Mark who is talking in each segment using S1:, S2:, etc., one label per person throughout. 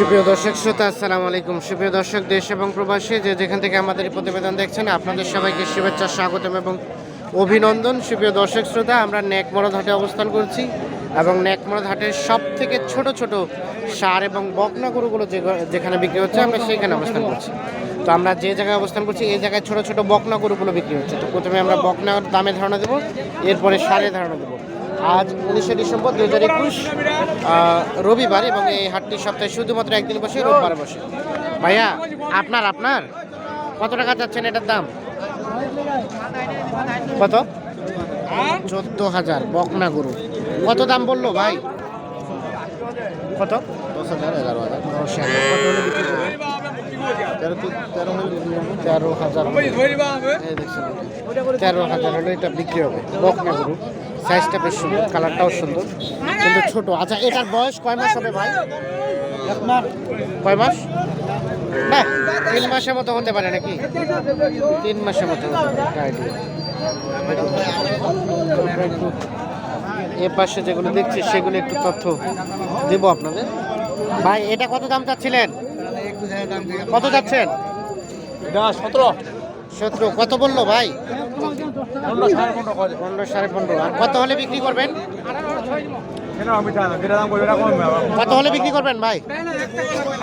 S1: সুপ্রিয় দর্শক শ্রোতা, আসসালামু আলাইকুম। সুপ্রিয় দর্শক, দেশ এবং প্রবাসী, যে যেখান থেকে আমাদের প্রতিবেদন দেখছেন, আপনাদের সবাইকে শুভেচ্ছা, স্বাগতম এবং অভিনন্দন। সুপ্রিয় দর্শক শ্রোতা, আমরা ন্যাকমরদ হাটে অবস্থান করছি এবং ন্যাকমরদ হাটের সব থেকে ছোট ছোট সার এবং বকনা গরুগুলো যেখানে বিক্রি হচ্ছে, আমরা সেইখানে অবস্থান করছি। তো আমরা যে জায়গায় অবস্থান করছি এই জায়গায় ছোট ছোট বকনা গরুগুলো বিক্রি হচ্ছে। তো প্রথমে আমরা বকনার দামে ধারণা দেবো এরপরে সারে ধারণা দেবো। আজ উনিশে ডিসেম্বর দু হাজার একুশ রবিবার এবং এই হাটটি সপ্তাহে শুধুমাত্র একদিন বসে রোববার বসে। ভাইয়া আপনার আপনার? কত টাকা চাচ্ছেন এটার দাম? কত? চোদ্দ হাজার বকনা গরু কত দাম বলল ভাই? কত? দশ হাজার এগারো হাজার দশ হাজার কত হলে বিক্রি করবেন? তেরো হাজার তেরো হাজার হলে এটা বিক্রি হবে বকনা গরু সাইজটা বেশ সুন্দর কালারটাও সুন্দর কিন্তু ছোট আচ্ছা এটার বয়স কয় মাস? হবে ভাই কয় মাস না তিন মাসের মতো হতে পারে নাকি? তিন মাসের মতো হতে পারে, এ পাশে যেগুলো দেখছি সেগুলো একটু তথ্য দেবো আপনাদের। ভাই এটা কত দাম চাচ্ছিলেন? কত যাচ্ছেন
S2: এটা সতেরো।
S1: সতেরো। কত বলল ভাই?
S2: পনেরো সাড়ে পনেরো
S1: আর কত হলে বিক্রি করবেন? কত হলে বিক্রি করবেন ভাই?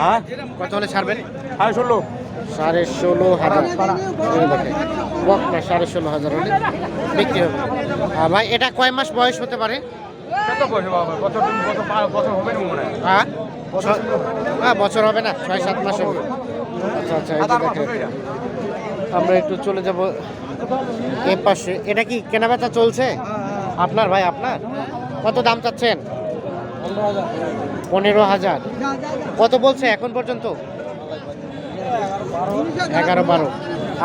S2: হ্যাঁ?
S1: কত হলে ছাড়বেন?
S2: সাড়ে ষোলো।
S1: সাড়ে ষোলো হাজার বকনা সাড়ে ষোলো হাজার হলে বিক্রি হবে। ভাই এটা কয় মাস বয়স হতে পারে?
S2: হ্যাঁ।
S1: বছর হবে না ছয় সাত মাস হবে। আচ্ছা আচ্ছা আমরা একটু চলে যাব এ পাশে। এটা কি কেনাবেচা চলছে? আপনার ভাই আপনার? কত দাম চাচ্ছেন? পনেরো হাজার। কত বলছে এখন পর্যন্ত? এগারো বারো।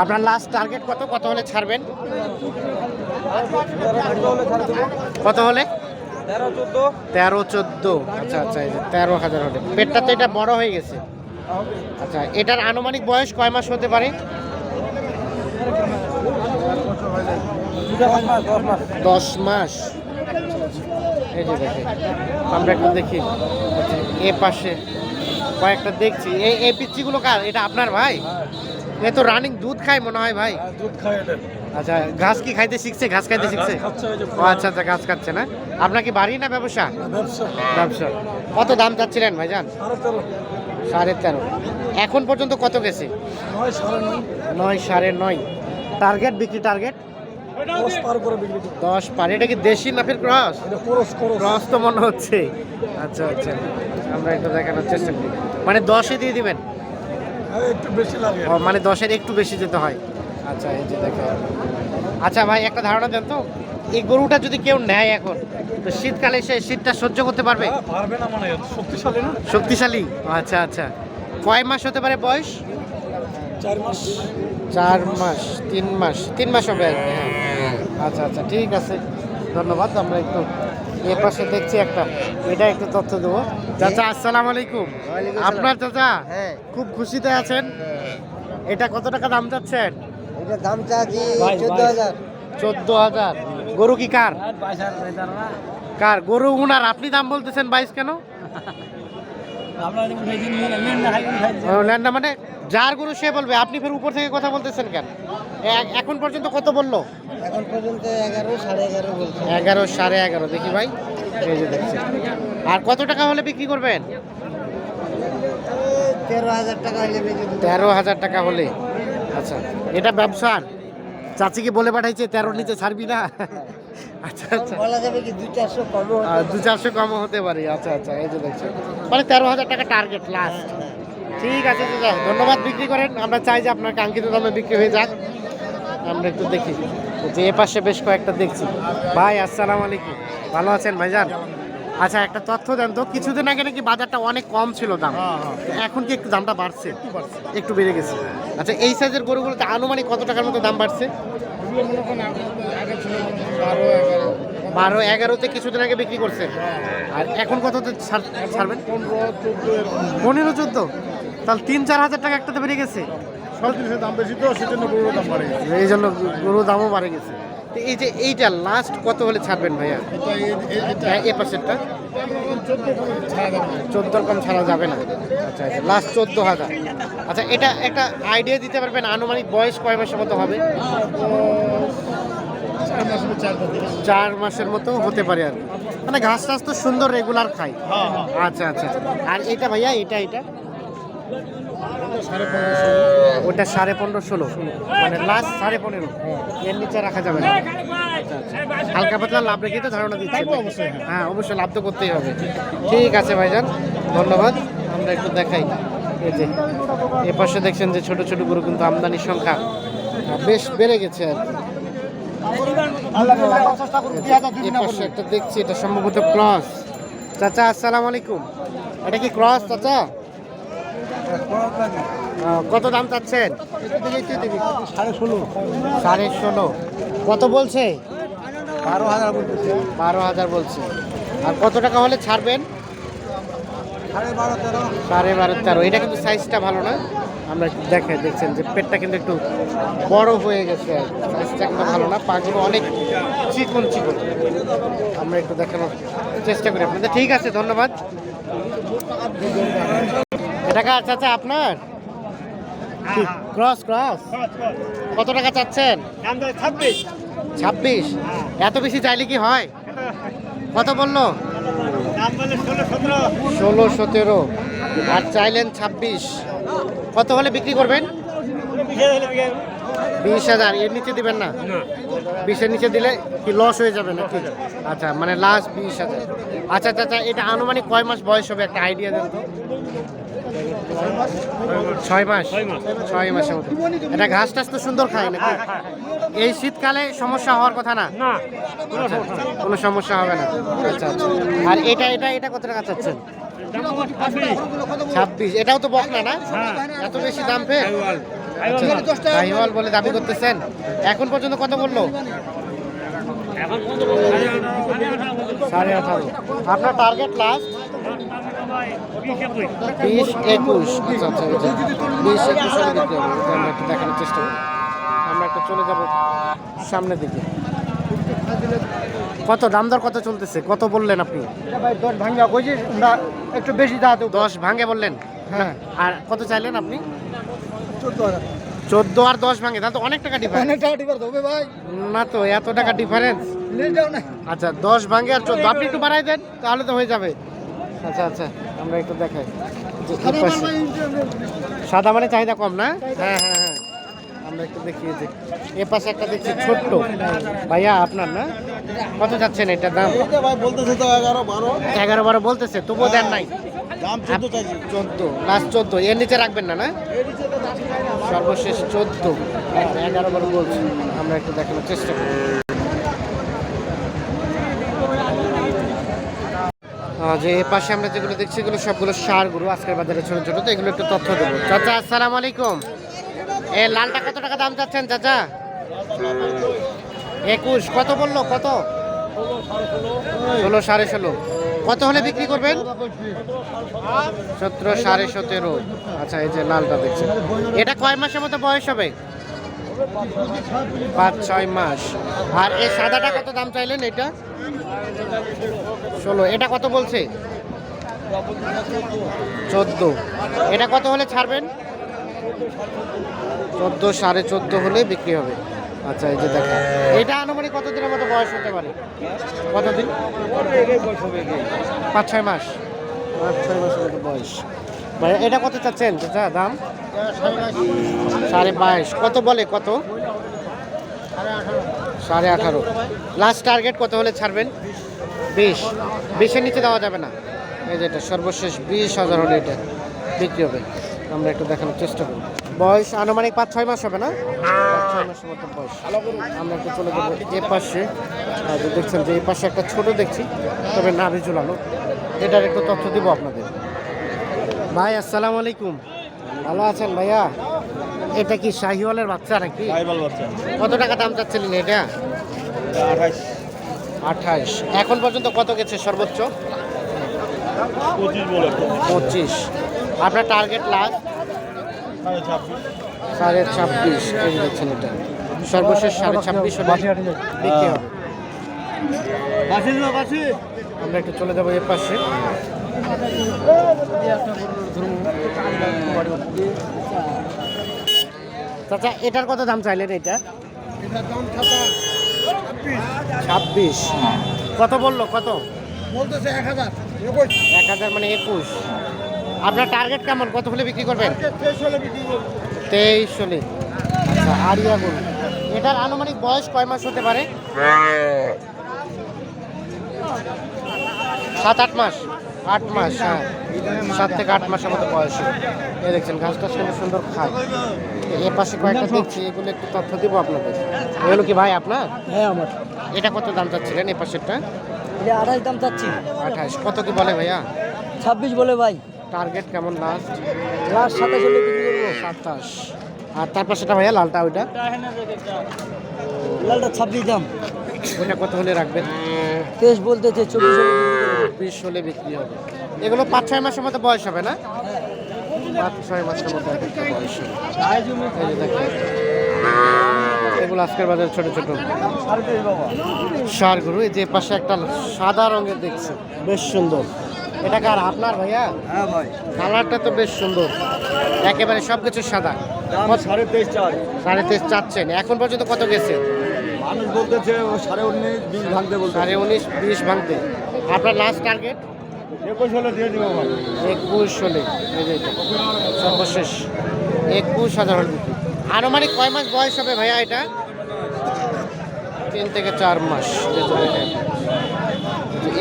S1: আপনার লাস্ট টার্গেট কত? কত হলে ছাড়বেন? কত হলে?
S2: তেরো চোদ্দ।
S1: আচ্ছা আচ্ছা তেরো হাজার হলে। পেটটা তো এটা বড় হয়ে গেছে। আচ্ছা এটার আনুমানিক বয়স কয় মাস হতে পারে? দশ মাস। এই যে দেখে আমরা একটু দেখি। এ পাশে। কয়েকটা দেখছি। এই এই পিচ্ছিগুলো কার? এটা আপনার ভাই? এ তো রানিং দুধ খায় মনে হয় ভাই।
S2: দুধ খায় এটা
S1: আচ্ছা ঘাস কি খাইতে শিখছে? ঘাস খাইতে শিখছে?
S2: খাচ্ছে ওই যে
S1: ও আচ্ছা আচ্ছা ঘাস খাচ্ছে না? আপনার কি বাড়ি না ব্যবসা?
S2: ব্যবসা।
S1: কত দাম চাচ্ছিলেন
S2: সাড়ে তেরো।
S1: সাড়ে তেরো। এখন পর্যন্ত কত গেছে?
S2: নয় সাড়ে নয়।
S1: টার্গেট বিক্রি টার্গেট
S2: দশ পার করে বিক্রি করি
S1: দশ পার এটা কি দেশি না ফির ক্রস? ক্রস তো মনে হচ্ছে। আচ্ছা আচ্ছা। আমরা একটু দেখানোর চেষ্টা করি। মানে দশে দিয়ে দিবেন?
S2: একটু বেশি লাগে।
S1: মানে দশের একটু বেশি যেতে হয়। আচ্ছা এই যে দেখে আচ্ছা ভাই একটা ধারণা দেন তো। এই গরুটা যদি কেউ নেয় এখন তো শীতকালে সে শীতটা সহ্য করতে পারবে?
S2: হ্যাঁ, পারবে না মানে শক্তিশালী না?
S1: শক্তিশালী? আচ্ছা আচ্ছা। কয় মাস হতে পারে বয়স?
S2: চার মাস।
S1: চার মাস তিন মাস তিন মাস হবে হ্যাঁ। আচ্ছা আচ্ছা ঠিক আছে। ধন্যবাদ আমরা একটু এ পাশে দেখছি একটা। এটা একটু তথ্য দেবো। চাচা আসসালাম আলাইকুম। আপনার চাচা
S3: হ্যাঁ।
S1: খুব খুশিতে আছেন? এটা কত টাকা দাম চাচ্ছেন?
S3: এটা দাম চাচ্ছি চোদ্দ হাজার।
S1: চোদ্দ হাজার। গরু কি কার? কার গরু উনার। আপনি দাম বলতেছেন বাইশ কেন? মানে যার গরু সে বলবে। আপনি ফের উপর থেকে কথা বলতেছেন কেন? এখন পর্যন্ত কত বলল?
S3: এখন পর্যন্ত এগারো সাড়ে এগারো বলছে।
S1: এগারো সাড়ে এগারো। দেখি ভাই। এই যে দেখছি। আর কত টাকা হলে বিক্রি করবেন?
S3: তেরো হাজার টাকা হলে।
S1: তেরো হাজার টাকা হলে। আচ্ছা এটা ব্যবসার? চাচিকে বলে পাঠাইছে তেরো নিচে ছাড়বি না। আচ্ছা আচ্ছা।
S3: বলা যাবে কি চারশো কম
S1: দু চারশো কমও হতে পারে। আচ্ছা আচ্ছা এই যে দেখছি। মানে তেরো হাজার টাকা টার্গেট লাস্ট ঠিক আছে দাদা ধন্যবাদ বিক্রি করেন। আমরা চাই যে আপনার কাঙ্ক্ষিত দামে বিক্রি হয়ে যাক। আমরা একটু দেখি। যে এ পাশে বেশ কয়েকটা দেখছি। ভাই আসসালামু আলাইকুম। ভালো আছেন ভাইজান? আচ্ছা একটা তথ্য দেন তো। কিছুদিন আগে নাকি বাজারটা অনেক কম ছিল দাম। এখন কি একটু দামটা বাড়ছে? একটু বেড়ে গেছে। আচ্ছা এই সাইজের গরুগুলোতে আনুমানিক কত টাকার মতো দাম বাড়ছে? বারো এগারোতে কিছুদিন আগে বিক্রি করছে। আর এখন কততে ছাড়- ছাড়বেন? পনেরো চোদ্দ? তাহলে তিন চার হাজার টাকা একটাতে বেড়ে গেছে।
S2: সব দাম বেশি তো সেজন্য গরুর দাম বাড়ে গেছে।
S1: এই জন্য গরুর দামও বাড়ে গেছে। তো এই যে এইটা লাস্ট কত হলে ছাড়বেন ভাইয়া? এ পার্সেন্টটা? চোদ্দোর কম ছাড়া যাবে না। আচ্ছা আচ্ছা লাস্ট চোদ্দ হাজার। আচ্ছা এটা একটা আইডিয়া দিতে পারবেন আনুমানিক বয়স কয় মাসের মতো হবে? চার মাসের মতো হতে পারে আর কি। মানে ঘাস টাস তো সুন্দর রেগুলার খাই আচ্ছা আচ্ছা। আর এটা ভাইয়া এটা এটা? ওটা সাড়ে পনেরো ষোলো। মানে লাস্ট সাড়ে পনেরো। এর নিচে রাখা যাবে না। হালকা পাতলা লাভ রেখে তো ধারণা দিচ্ছে। অবশ্যই হ্যাঁ। অবশ্যই লাভ তো করতেই হবে। ঠিক আছে ভাইজান। ধন্যবাদ। আমরা একটু দেখাই। এই যে এ পাশে দেখছেন যে ছোট ছোট গরু কিন্তু আমদানির সংখ্যা বেশ বেড়ে গেছে আর কি। পাশে একটা দেখছি এটা সম্ভবত ক্রস। চাচা আসসালামু আলাইকুম। এটা কি ক্রস চাচা? কত দাম চাচ্ছেন?
S2: সাড়ে ষোলো।
S1: সাড়ে ষোলো। কত বলছে?
S2: বারো হাজার বলতেছে
S1: বারো হাজার বলছে। আর কত টাকা হলে ছাড়বেন?
S2: সাড়ে বারো তেরো।
S1: এটা কিন্তু সাইজটা ভালো না? আমরা দেখে দেখছেন যে পেটটা কিন্তু একটু বড় হয়ে গেছে। সাইজটা কিন্তু ভালো না পাগুলো অনেক চিকন চিকন। আমরা একটু দেখানোর চেষ্টা করি আপনাদের। ঠিক আছে ধন্যবাদ। এটা কার চাচা আপনার? Cross cross. কত টাকা চাচ্ছেন?
S2: ছাব্বিশ।
S1: ছাব্বিশ? এত বেশি চাইলে কি হয়? কত বলল?
S2: ষোলো সতেরো।
S1: আর চাইলেন ছাব্বিশ। কত হলে বিক্রি করবেন? বিশ হাজার এর নিচে দিবেন না? বিশের নিচে দিলে কি লস হয়ে যাবে নাকি? আচ্ছা মানে লাস্ট বিশ হাজার। আচ্ছা আচ্ছা আচ্ছা এটা আনুমানিক কয় মাস বয়স হবে? একটা আইডিয়া দেন তো। ছয় মাস ছয় মাসের মতো। এটা ঘাস টাস তো সুন্দর খায় না এই শীতকালে সমস্যা হওয়ার কথা না? আচ্ছা, কোনো সমস্যা হবে না। আচ্ছা আচ্ছা। আর এটা এটা এটা কত টাকা চাচ্ছেন? ছাব্বিশ। এটাও তো বকনা না? এত বেশি দাম পেয়ে সাহিওয়াল বলে দাবি করতেছেন। এখন পর্যন্ত কত বলল? সাড়ে আঠারো। আপনার টার্গেট লাস্ট বিশ একুশ আচ্ছা আচ্ছা বিশ একুশ হবে আমরা একটু দেখানোর চেষ্টা করি। আমরা একটু চলে যাব সামনের দিকে। কত দাম দর কত চলতেছে? কত বললেন আপনি?
S2: ভাই দশ ভাঙ্গা কইছি না একটু বেশি দাঁড়াতে
S1: দশ ভাঙে বললেন?
S2: হ্যাঁ।
S1: আর কত চাইলেন আপনি?
S2: চোদ্দ হাজার।
S1: চোদ্দ আর দশ ভাঙে তাহলে তো অনেক টাকা ডিফারেন্স
S2: অনেক টাকা টিপার হবে ভাই।
S1: না তো এত টাকা ডিফারেন্স
S2: না।
S1: আচ্ছা দশ ভাঙে আর চোদ্দ আপনি একটু বাড়াই দেন তাহলে তো হয়ে যাবে। আচ্ছা আচ্ছা আমরা একটু দেখাই। সাদা মানে চাহিদা কম না? হ্যাঁ হ্যাঁ হ্যাঁ। আমরা একটু দেখি এই যে এ পাশে একটা দেখছি ছোট্ট। ভাইয়া আপনার না? কত যাচ্ছেন এটার দাম?
S2: বলতেছে তো এগারো বারো।
S1: এগারো বারো বলতেছে তবুও দেন নাই।
S2: চোদ্দ
S1: লাস্ট চোদ্দ। এর নিচে রাখবেন না না। সর্বশেষ চোদ্দ। এগারো বারো বলছি। আমরা একটু দেখানোর চেষ্টা করি। যে এ পাশে আমরা যেগুলো দেখছি, এগুলো সবগুলো সার গরু আজকের বাজারে ছোট ছোট, তো এগুলো একটু তথ্য দেবো। চাচা, আসসালামু আলাইকুম। এ, লালটা কত টাকা দাম চাচ্ছেন চাচা? একুশ, কত বলল? কত? ষোলো সাড়ে ষোলো। কত হলে বিক্রি করবেন? সতেরো সাড়ে সতেরো। আচ্ছা এই যে লালটা দেখছেন। এটা কয় মাসের মতো বয়স হবে? পাঁচ ছয় মাস। আর এই সাদাটা কত দাম চাইলেন এটা? ষোলো। এটা কত বলছে? চোদ্দ। এটা কত হলে ছাড়বেন? চোদ্দ সাড়ে চোদ্দ হলে বিক্রি হবে। আচ্ছা এই যে দেখা এটা আনুমানিক কত দিনের মতো বয়স হতে পারে? কতদিন? পাঁচ ছয় মাস। পাঁচ ছয় মাসের মতো বয়স। মানে এটা কত চাচ্ছেন? চাচা দাম? সাড়ে বাইশ। কত বলে, কত? সাড়ে আঠারো। লাস্ট টার্গেট কত হলে ছাড়বেন? বিশ। বিশের নিচে দেওয়া যাবে না। এই যে এটা, সর্বশেষ বিশ হাজার হলে এটা বিক্রি হবে। আমরা একটু দেখানোর চেষ্টা করি বয়স আনুমানিক পাঁচ, ছয় মাস হবে না? ছয় মাসের মতো বয়স। আমরা একটু চলে যাব এ পাশে। দেখছেন যে এই পাশে একটা ছোট দেখছি, তবে নাভি ঝুলানো। এটার একটু তথ্য দিব আপনাদের। ভাই আসসালামু আলাইকুম। ভালো আছেন ভাইয়া? এটা কি শাহিওয়ালের বাচ্চা নাকি? কত টাকা দাম চাচ্ছিলেন এটা?
S2: আঠাইশ।
S1: আঠাইশ। এখন পর্যন্ত কত গেছে সর্বোচ্চ?
S2: পঁচিশ
S1: আপনার টার্গেট লাস্ট
S2: সাড়ে ছাব্বিশ।
S1: এই দেখছেন এটা। সর্বশেষ সাড়ে ছাব্বিশ বিক্রি হবে। আমরা একটু চলে যাব এর পাশে। এটার কত দাম চাইলেন এটা? ছাব্বিশ। কত বলল? কত?
S2: বলতেছে এক হাজার
S1: এক হাজার মানে একুশ। আপনার টার্গেট কেমন? কত হলে বিক্রি করবেন? তেইশ হলে। আচ্ছা আরিয়া গরু। এটার আনুমানিক বয়স কয় মাস হতে পারে? সাত আট মাস। আট মাস হ্যাঁ। সাত থেকে আট মাসের মতো বয়স। এই দেখছেন ঘাসটা সুন্দর সুন্দর খায়। এ পাশে কয়েকটা দেখছি এগুলো একটু তথ্য দিব আপনাদের। এগুলো কি ভাই আপনার?
S3: হ্যাঁ আমার।
S1: এটা কত দাম চাচ্ছিলেন এ পাশেরটা?
S3: এটা আঠাশ দাম চাচ্ছি।
S1: আঠাশ। কত কি বলে ভাইয়া?
S3: ছাব্বিশ বলে ভাই।
S1: টার্গেট কেমন লাস্ট
S3: লাস্ট সাতাশ হলে বিক্রি করব।
S1: সাতাশ। আর তারপর সেটা ভাইয়া লালটা ওইটা?
S3: লালটা ছাব্বিশ দাম।
S1: ওইটা কত হলে রাখবেন?
S3: তেইশ বলতেছে চব্বিশ হলে
S1: বিশ হলে বিক্রি হবে। এগুলো পাঁচ ছয় মাসের মতো বয়স হবে না? পাঁচ ছয় মাসের মতো বয়স হবে। এগুলো আজকের বাজারে ছোট ছোট। সার গরু এই যে পাশে একটা সাদা রঙের দেখছে বেশ সুন্দর। এটা কার আপনার ভাইয়া?
S2: হ্যাঁ ভাই।
S1: কালারটা তো বেশ সুন্দর। একেবারে সব কিছু সাদা
S2: সাড়ে তেইশ চার
S1: সাড়ে তেইশ চাচ্ছেন। এখন পর্যন্ত কত গেছে?
S2: মানুষ বলতেছে ও সাড়ে উনিশ বিশ ভাঙতে বলতে
S1: সাড়ে উনিশ বিশ ভাঙতে। আপনার লাস্ট টার্গেট
S2: একুশ হলে দিয়ে দিব
S1: একুশ হলে সর্বশেষ। একুশ হাজার হলে আনুমানিক কয় মাস বয়স হবে ভাইয়া এটা? তিন থেকে চার মাস।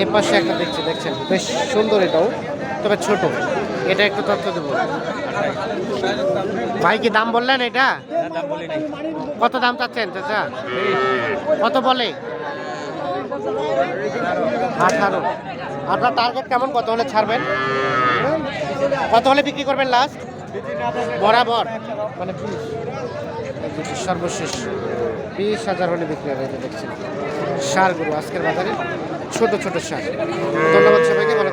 S1: এ পাশে একটা দেখছি দেখছেন? বেশ সুন্দর এটাও তবে ছোট। এটা একটু তথ্য দেবো। ভাই কি দাম বললেন এটা? কত দাম চাচ্ছেন চাচা? কত বলে? আঠারো। আপনার টার্গেট কেমন? কত হলে ছাড়বেন? কত হলে বিক্রি করবেন লাস্ট বরাবর। মানে সর্বশেষ বিশ হাজার হলে বিক্রি হবে দেখছেন। সারগুলো আজকের বাজারে ছোট ছোট সার। ধন্যবাদ সবাইকে।